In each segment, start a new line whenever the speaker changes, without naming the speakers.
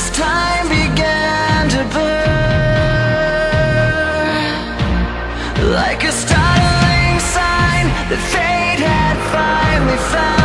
as time began to burn Like a startling sign that
fate had finally found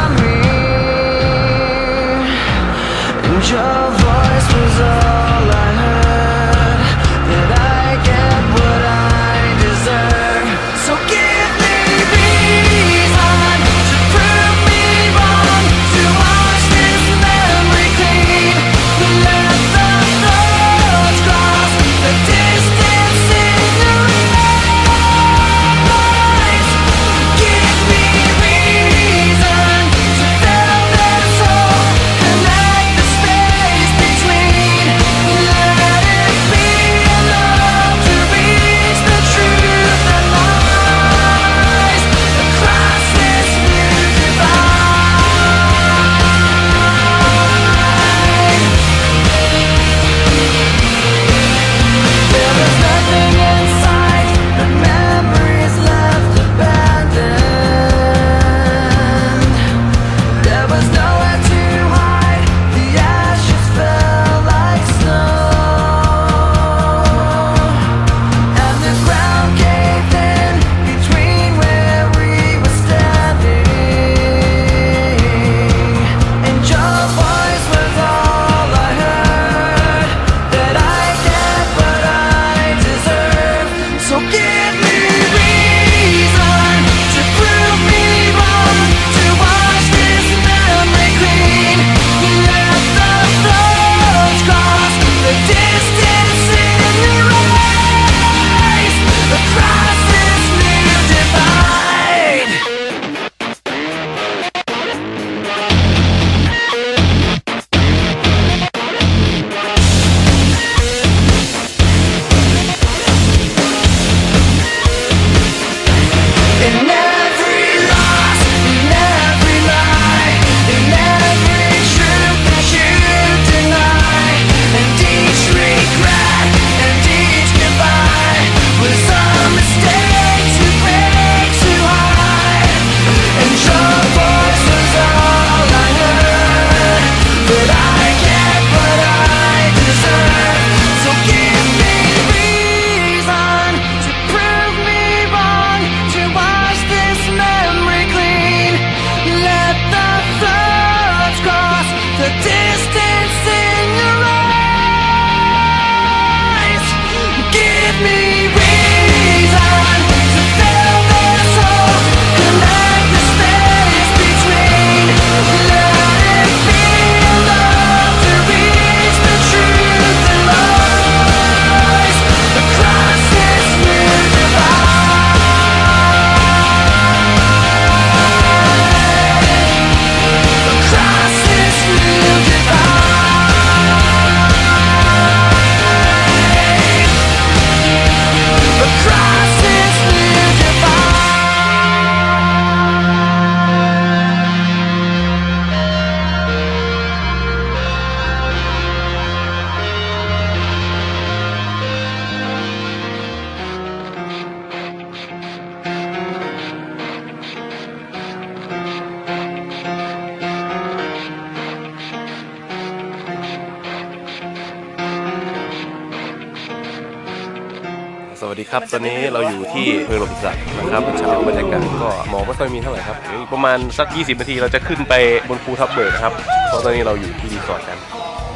ครับ ตอนนี้เราอยู่ที่เมืองหลมสักนะครับเช้าบรรยากาศก็หมอกไม่ค่อยมีเท่าไหร่ครับเดี๋ยวอีกประมาณสัก 20 นาทีเราจะขึ้นไปบนภูทับเบิกนะครับ เพราะตอนนี้เราอยู่ที่รีสอร์ทกัน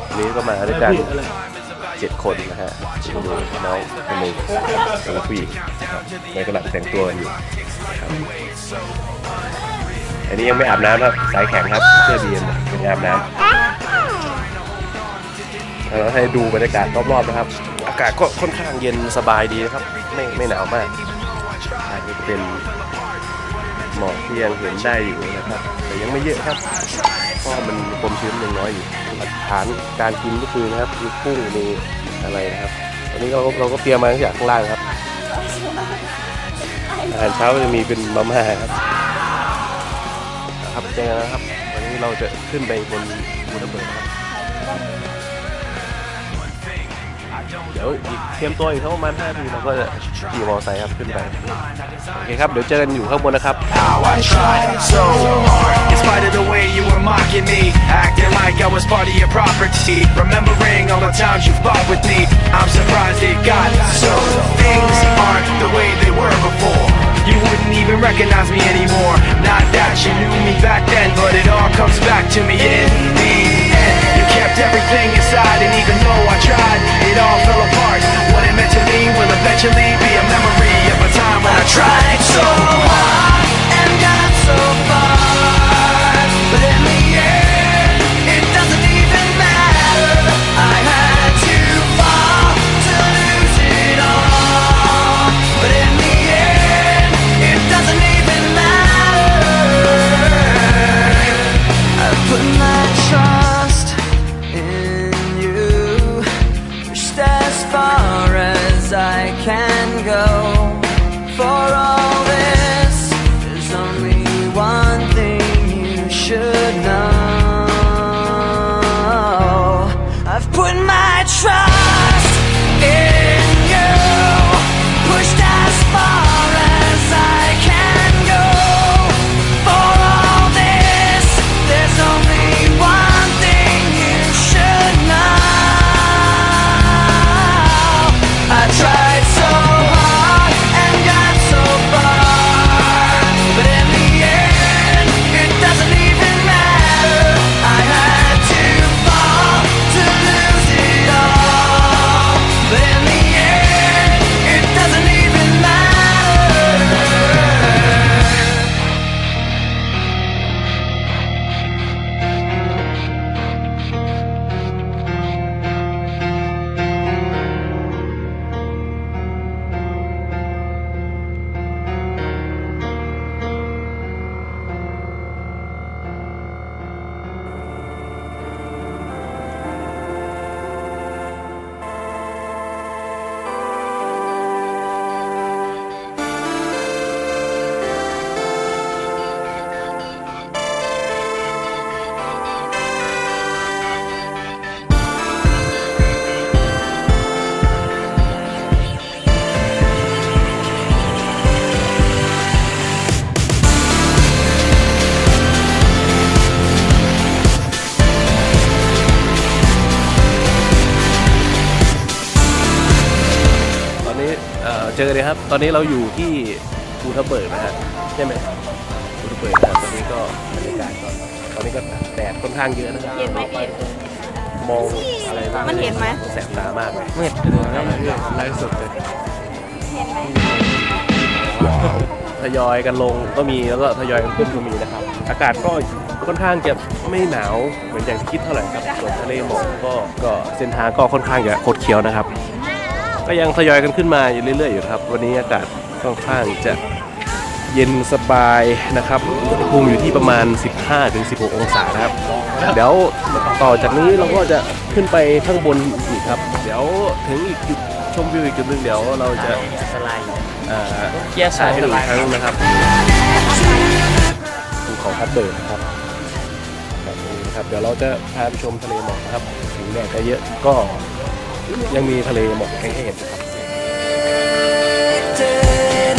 วันนี้ก็มาด้วยกันเจ็ดคนนะฮะมีน้องคนหนึ่งแล้วก็ผู้หญิงนะครับในกำลังแต่งตัวกันอยู่ครับอันนี้ยังไม่อาบน้ำครับ สายแข็งครับเสื้อบีมยังไม่อาบน้ำเราให้ดูบรรยากาศรอบๆนะครับากาศก็ค่อนข้างเย็นสบายดีนะครับ ไม่ไม่หนาวมากอันนี้ก็เป็นหมอกที่ยังเห็นได้อยู่นะครับ แต่ยังไม่เยอะครับเพราะมันความชื้นยังน้อยอยู่หลักฐานการกินก็คือนะครับมีกุ้งมีอะไรนะครับตอนนี้เราเราก็เตรียมมาจากข้างล่างครับอาหารเช้าจะมีเป็นมาม่าครับครับเจอกันนะครับ วันนี้เราจะขึ้นไปบนภูระเบิดนครับ เดี๋ยวอีกเตรียมตัวอีกสักประมาณ5นาทีเราก็จะขี่มอเตอร์ไซค์ครับขึ้นไป โอเคครับ เดี๋ยวเจอกันอยู่ข้างบนนะครับ
How I tried so hard In spite of the way you were mocking me Acting like I was part of your property Remembering all the times you fought with me I'm surprised it got so Things aren't the way they were before You wouldn't even
recognize me anymore. Not that you knew me back then, but it all comes back to me in the end. You kept everything inside, and even though I tried, it all fell apart. What it meant to me will eventually be a memory of a time when I tried so
เอ่อเจอเลยครับ ตอนนี้เราอยู่ที่ภูทับเบิกนะฮะใช่ไหมภูทับเบิกนะครับตอนนี้ก็บรรยากาศก็ตอนนี้ก็แดดค่อนข้างเยอะนะครับ
เห็นไหมพี่
มองอะไรบ้าง
มันเห็นไหม
แสบตามากเลย
มืดเลยนะไลฟ์สดเลย
ทยอยกันลงก็มีแล้วก็ทยอยกันขึ้นก็มีนะครับ อากาศก็ค่อนข้างจะไม่หนาวเหมือนอย่างที่คิดเท่าไหร่ครับส่วนทะเลหมอกก็ก็เส้นทางก็ค่อนข้างจะคดเคี้ยวนะครับ ก็ยังทยอยกันขึ้นมาอยู่เรื่อยๆอยู่ครับ วันนี้อากาศค่อนข้างจะเย็นสบายนะครับอุณหภูมิอยู่ที่ประมาณ 15-16 องศานะครับ เดี๋ยวต่อจากนี้เราก็จะขึ้นไปข้างบนอีกครับ เดี๋ยวถึงอีกจุดชมวิวอีกจุดหนึงเดี๋ยวเราจะ
สไลด์
เอ่อ
เกียร์
ถ่
สาย
ให้ดูอีกครั้งนะครับภูเขาทับเบิกนะครับแบบนี้นะครับ เดี๋ยวเราจะพาไปชมทะเลหมอกนะครับถึงแดดจะเยอะก็ ยังมีทะเลหมอกให้เห็นนะครับ
Dead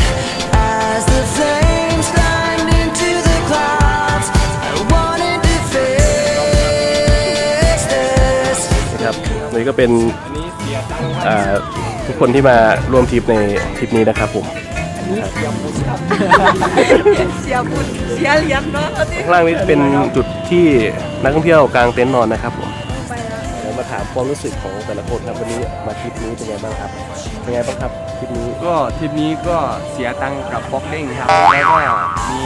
as the flames climbed into the clouds. I wanted to face this.
นะครับนี่ก็เป็นอ่าทุกคนที่มาร่วมทริปในทริปนี้นะครับผม
เสียบุญเสียเหรียญเนาะเอาดิ
ข้างล่างนี้เป็นจุดที่นักท่องเที่ยวกางเต็นท์นอนนะครับผมเดี๋ยวมา ถามความรู้สึกของแต่ละคนครับวันนี้มาทริปนี้เป็นไงบ้างครับเป็นไงบ้างครับทริปนี้
ก็ทริปนี้ก็เสียตังค์กับบ็อกเด้งครับ แล้วก็มี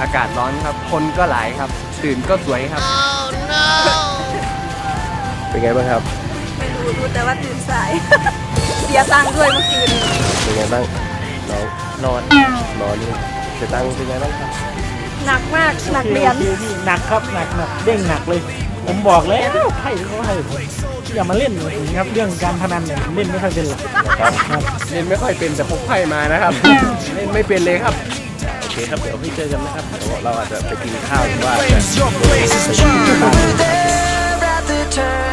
อากาศร้อนครับ คนก็หลายครับ ตื่นก็สวยครับ
เป็นไงบ้างครับ
ไม่รู้รู้แต่ว่าตื่นสาย เสียตังค์ด้วยเมื่อคืน
เป็นไงบ้างน้อง
นอน
นอนนี่เสียตังค์เป็นไงบ้างครับ
หนักมากหนักเหรียญ
โอคพี่หนักครับหนักหนักเด้งหนักเลย ผมบอกแล้วไพ่เขาให้ผมอย่ามาเล่นเลยครับ เรื่องการพนันเนี่ยผมเล่นไม่ค่อยเป็นหรอก
เล่นไม่ค่อยเป็นแต่พกไพ่มานะครับ เล่นไม่เป็นเลยครับ
โอเคครับเดี๋ยวให้เจอกันนะครับเดี๋ยวเราอาจจะไปกินข้าวหรือว่าจะ
Your place is true.
There at the turn where